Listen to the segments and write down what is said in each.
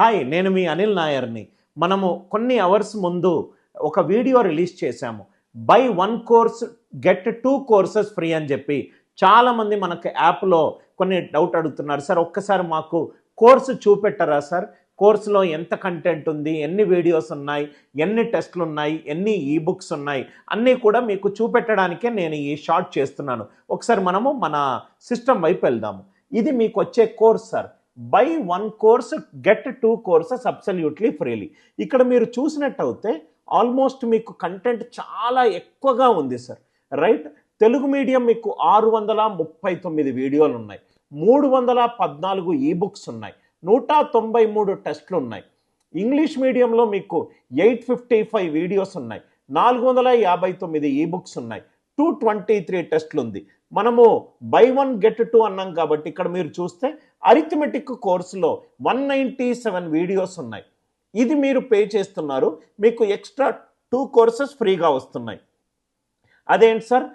Hi నేను మీ అనిల్ నాయర్ని. మనము కొన్ని అవర్స్ ముందు ఒక వీడియో రిలీజ్ చేశాము. Buy one course get two courses free అని చెప్పి. చాలామంది మనకు యాప్లో కొన్ని డౌట్ అడుగుతున్నారు. సార్ ఒక్కసారి మాకు కోర్సు చూపెట్టరా సార్? కోర్సులో ఎంత కంటెంట్ ఉంది? ఎన్ని వీడియోస్ ఉన్నాయి? ఎన్ని టెస్ట్లు ఉన్నాయి? ఎన్ని ఈ బుక్స్ ఉన్నాయి? అన్నీ కూడా మీకు చూపెట్టడానికే నేను ఈ షార్ట్ చేస్తున్నాను. ఒకసారి మనము మన సిస్టమ్ వైపు వెళ్దాము. ఇది మీకు వచ్చే course sir. Buy one course get two courses absolutely freely. ఇక్కడ మీరు చూసినట్టయితే ఆల్మోస్ట్ మీకు కంటెంట్ చాలా ఎక్కువగా ఉంది సార్. రైట్? తెలుగు మీడియం మీకు ఆరు వందల ముప్పై తొమ్మిది వీడియోలు ఉన్నాయి. మూడు వందల పద్నాలుగు ఈ బుక్స్ ఉన్నాయి. నూట తొంభై మూడు టెస్ట్లు ఉన్నాయి. ఇంగ్లీష్ మీడియంలో మీకు ఎయిట్ ఫిఫ్టీ ఫైవ్ వీడియోస్ ఉన్నాయి. నాలుగు వందల యాభై తొమ్మిది ఈ బుక్స్ ఉన్నాయి. టూ ట్వంటీ త్రీ టెస్ట్లు ఉంది మనము బై వన్ గెట్ టూ అన్నాం కాబట్టి ఇక్కడ మీరు చూస్తే అరిథమెటిక్ కోర్సులో వన్ నైంటీ సెవెన్ వీడియోస్ ఉన్నాయి. ఇది మీరు పే చేస్తున్నారు. మీకు ఎక్స్ట్రా టూ కోర్సెస్ ఫ్రీగా వస్తున్నాయి. అదేంటి సార్?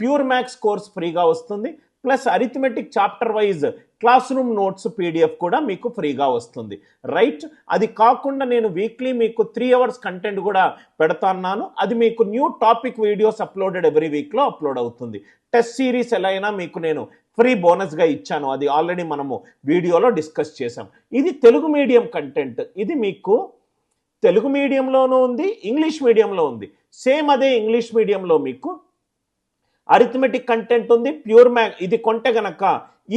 ప్యూర్ మ్యాథ్స్ కోర్స్ ఫ్రీగా వస్తుంది. Plus arithmetic chapter wise class room notes PDF కూడా మీకు ఫ్రీగా వస్తుంది. రైట్? అది కాకుండా నేను వీక్లీ మీకు త్రీ అవర్స్ కంటెంట్ కూడా పెడతాన్నాను. అది మీకు new topic videos uploaded every వీక్లో అప్లోడ్ అవుతుంది. టెస్ట్ సిరీస్ ఎలా అయినా మీకు నేను ఫ్రీ బోనస్గా ఇచ్చాను. అది ఆల్రెడీ మనము వీడియోలో డిస్కస్ చేసాం ఇది తెలుగు మీడియం కంటెంట్. ఇది మీకు తెలుగు మీడియంలోనూ ఉంది ఇంగ్లీష్ మీడియంలో ఉంది. సేమ్ అదే ఇంగ్లీష్ మీడియంలో మీకు అరిథమెటిక్ కంటెంట్ ఉంది ప్యూర్ మ్యాక్ ఇది కొంటే గనక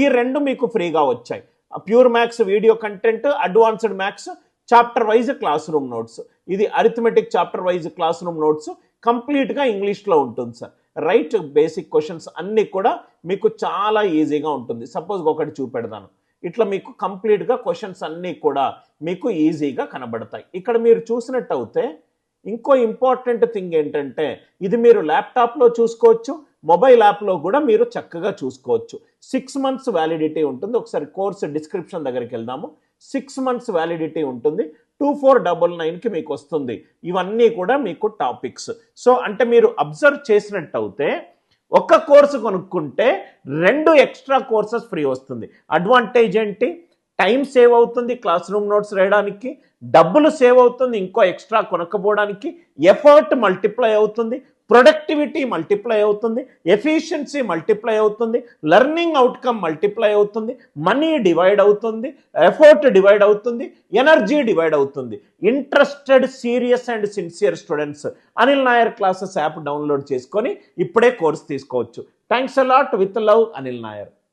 ఈ రెండు మీకు ఫ్రీగా వచ్చాయి. Pure maths video content advanced maths chapter wise class room notes ఇది arithmetic chapter wise class room notes కంప్లీట్గా ఇంగ్లీష్లో ఉంటుంది సార్ రైట్ బేసిక్ క్వశ్చన్స్ అన్నీ కూడా మీకు చాలా ఈజీగా ఉంటుంది. సపోజ్ ఒకటి చూపెడతాను. ఇట్లా మీకు కంప్లీట్గా క్వశ్చన్స్ అన్నీ కూడా మీకు ఈజీగా కనబడతాయి. ఇక్కడ మీరు చూసినట్టు అయితే ఇంకో ఇంపార్టెంట్ థింగ్ ఏంటంటే ఇది మీరు ల్యాప్టాప్లో చూసుకోవచ్చు మొబైల్ యాప్లో కూడా మీరు చక్కగా చూసుకోవచ్చు. సిక్స్ మంత్స్ వ్యాలిడిటీ ఉంటుంది. ఒకసారి కోర్స్ డిస్క్రిప్షన్ దగ్గరికి వెళ్దాము. సిక్స్ మంత్స్ వ్యాలిడిటీ ఉంటుంది. టూ ఫోర్ డబల్ నైన్కి మీకు వస్తుంది. ఇవన్నీ కూడా మీకు టాపిక్స్ సో అంటే మీరు అబ్జర్వ్ చేసినట్టు అయితే ఒక కోర్సు కొనుక్కుంటే రెండు ఎక్స్ట్రా కోర్సెస్ ఫ్రీ వస్తుంది. అడ్వాంటేజ్ ఏంటి? టైం సేవ్ అవుతుంది క్లాస్ రూమ్ నోట్స్ రాయడానికి. డబ్బులు సేవ్ అవుతుంది. ఇంకో ఎక్స్ట్రా కొనకపోవడానికి. ఎఫర్ట్ మల్టిప్లై అవుతుంది. ప్రొడక్టివిటీ మల్టిప్లై అవుతుంది ఎఫిషియన్సీ మల్టిప్లై అవుతుంది లెర్నింగ్ అవుట్కమ్ మల్టిప్లై అవుతుంది మనీ డివైడ్ అవుతుంది ఎఫర్ట్ డివైడ్ అవుతుంది ఎనర్జీ డివైడ్ అవుతుంది. Interested serious and sincere students Anil Nair classes app download చేసుకొని ఇప్పుడే కోర్స్ తీసుకోవచ్చు. Thanks a lot with love Anil Nair.